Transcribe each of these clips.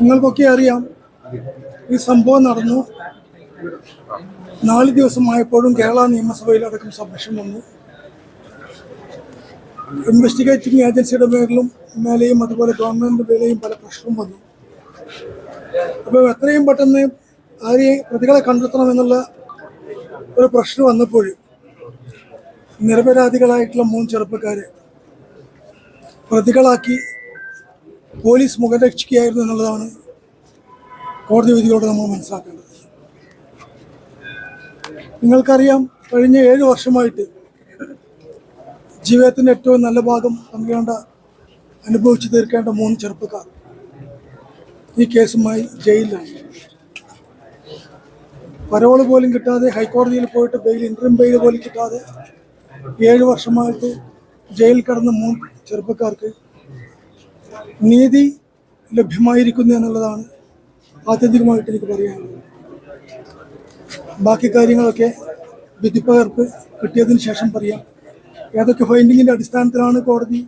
നിങ്ങൾക്കൊക്കെ അറിയാം ഈ സംഭവം നടന്നു. നാല് ദിവസമായപ്പോഴും കേരള നിയമസഭയിലടക്കം സബ്മിഷൻ വന്നു. ഇൻവെസ്റ്റിഗേറ്റിംഗ് ഏജൻസിയുടെ പേരിലും മേലെയും അതുപോലെ ഗവൺമെന്റിന്റെ മേലെയും പല പ്രശ്നവും വന്നു. അപ്പോൾ എത്രയും പെട്ടെന്ന് ആരെയും പ്രതികളെ കണ്ടെത്തണമെന്നുള്ള ഒരു പ്രശ്നം വന്നപ്പോൾ നിരപരാധികളായിട്ടുള്ള മൂന്ന് ചെറുപ്പക്കാരെ പ്രതികളാക്കി പോലീസ് മുഖരക്ഷിക്കുകയായിരുന്നു എന്നുള്ളതാണ് കോടതി വിധിയോട് നമ്മൾ മനസ്സിലാക്കേണ്ടത്. നിങ്ങൾക്കറിയാം കഴിഞ്ഞ ഏഴ് വർഷമായിട്ട് ജീവിതത്തിന്റെ ഏറ്റവും നല്ല ഭാഗം പങ്കേണ്ട അനുഭവിച്ചു തീർക്കേണ്ട മൂന്ന് ചെറുപ്പക്കാർ ഈ കേസുമായി ജയിലിലാണ്. പരോൾ പോലും കിട്ടാതെ ഹൈക്കോടതിയിൽ പോയിട്ട് ബെയിൽ ഇൻട്രീം ബെയിൽ പോലും കിട്ടാതെ ഏഴ് വർഷമായിട്ട് ജയിലിൽ കടന്ന മൂന്ന് ചെറുപ്പക്കാർക്ക് നീതി ലഭ്യമായിരിക്കുന്നു എന്നുള്ളതാണ് ആത്യന്തികമായിട്ട് എനിക്ക് പറയാനുള്ളത്. ബാക്കി കാര്യങ്ങളൊക്കെ വിധിപ്പകർപ്പ് കിട്ടിയതിന് ശേഷം പറയാം. ഏതൊക്കെ ഫൈൻഡിങ്ങിന്റെ അടിസ്ഥാനത്തിലാണ് കോടതി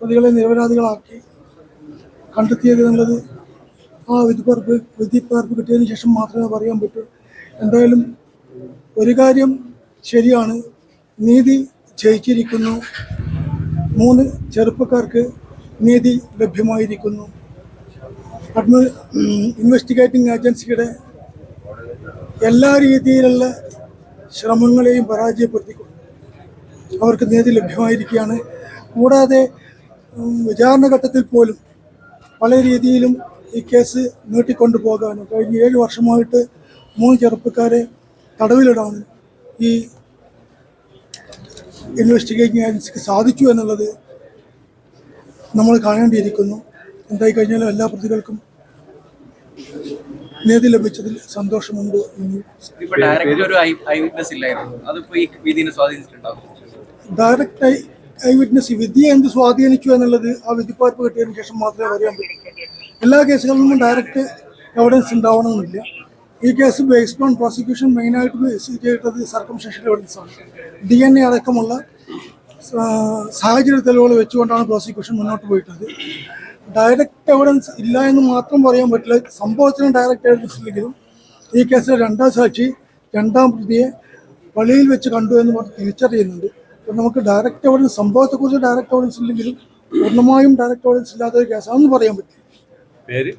പ്രതികളെ നിരപരാധികളാക്കി കണ്ടെത്തിയത് എന്നുള്ളത് ആ വിധിപ്പകർപ്പ് വിധിപ്പകർപ്പ് കിട്ടിയതിന് ശേഷം മാത്രമേ പറയാൻ പറ്റൂ. എന്തായാലും ഒരു കാര്യം ശരിയാണ്. നീതി ജയിച്ചിരിക്കുന്നു. മൂന്ന് ചെറുപ്പക്കാർക്ക് നീതി ലഭ്യമായിരിക്കുന്നു. അഡ്മി ഇൻവെസ്റ്റിഗേറ്റിംഗ് ഏജൻസിയുടെ എല്ലാ രീതിയിലുള്ള ശ്രമങ്ങളെയും പരാജയപ്പെടുത്തിക്കൊണ്ട് അവർക്ക് നീതി ലഭ്യമായിരിക്കുകയാണ്. കൂടാതെ വിചാരണ ഘട്ടത്തിൽ പോലും പല രീതിയിലും ഈ കേസ് നീട്ടിക്കൊണ്ടു പോകാനും കഴിഞ്ഞ ഏഴ് വർഷമായിട്ട് മൂന്ന് ചെറുപ്പക്കാരെ തടവിലിടാനും ഈ ഇൻവെസ്റ്റിഗേറ്റിംഗ് ഏജൻസിക്ക് സാധിച്ചു എന്നുള്ളത് നമ്മൾ കാണേണ്ടിയിരിക്കുന്നു. എന്തായി കഴിഞ്ഞാലും എല്ലാ പ്രതികൾക്കും നീതി ലഭിച്ചതിൽ സന്തോഷമുണ്ട് ഡയറക്റ്റ് ഒരു ഐ വിറ്റ്നസ് വിധിയെ എന്ത് സ്വാധീനിച്ചു എന്നുള്ളത് ആ വിധിപ്പാർപ്പ് കിട്ടിയതിന് ശേഷം മാത്രമേ അറിയാൻ പറ്റൂ. എല്ലാ കേസുകളിലും ഡയറക്റ്റ് എവിഡൻസ് ഉണ്ടാവണമെന്നില്ല. ഈ കേസ് ബേസ്ഡ് ഓൺ പ്രോസിക്യൂഷൻ മെയിനായിട്ട് ബേസ് ചെയ്തത് സർക്കംസ്റ്റൻഷ്യൽ എവിഡൻസ് ആണ്. ഡി എൻ എ അടക്കമുള്ള സാഹചര്യ തെളിവുകൾ വെച്ചുകൊണ്ടാണ് പ്രോസിക്യൂഷൻ മുന്നോട്ട് പോയിട്ടത് ഡയറക്റ്റ് എവിഡൻസ് ഇല്ല എന്ന് മാത്രം പറയാൻ പറ്റില്ല. സംഭവത്തിന് ഡയറക്റ്റ് എവിഡൻസ് ഇല്ലെങ്കിലും ഈ കേസിലെ രണ്ടാം സാക്ഷി രണ്ടാം പ്രതിയെ പള്ളിയിൽ വെച്ച് കണ്ടു എന്ന് പറഞ്ഞ് തിരിച്ചറിയുന്നുണ്ട്. അപ്പം നമുക്ക് ഡയറക്റ്റ് എവിഡൻസ് സംഭവത്തെക്കുറിച്ച് ഡയറക്റ്റ് എവിഡൻസ് ഇല്ലെങ്കിലും പൂർണമായും ഡയറക്റ്റ് എവിഡൻസ് ഇല്ലാത്ത ഒരു കേസാണെന്ന് പറയാൻ പറ്റില്ല. പേര്?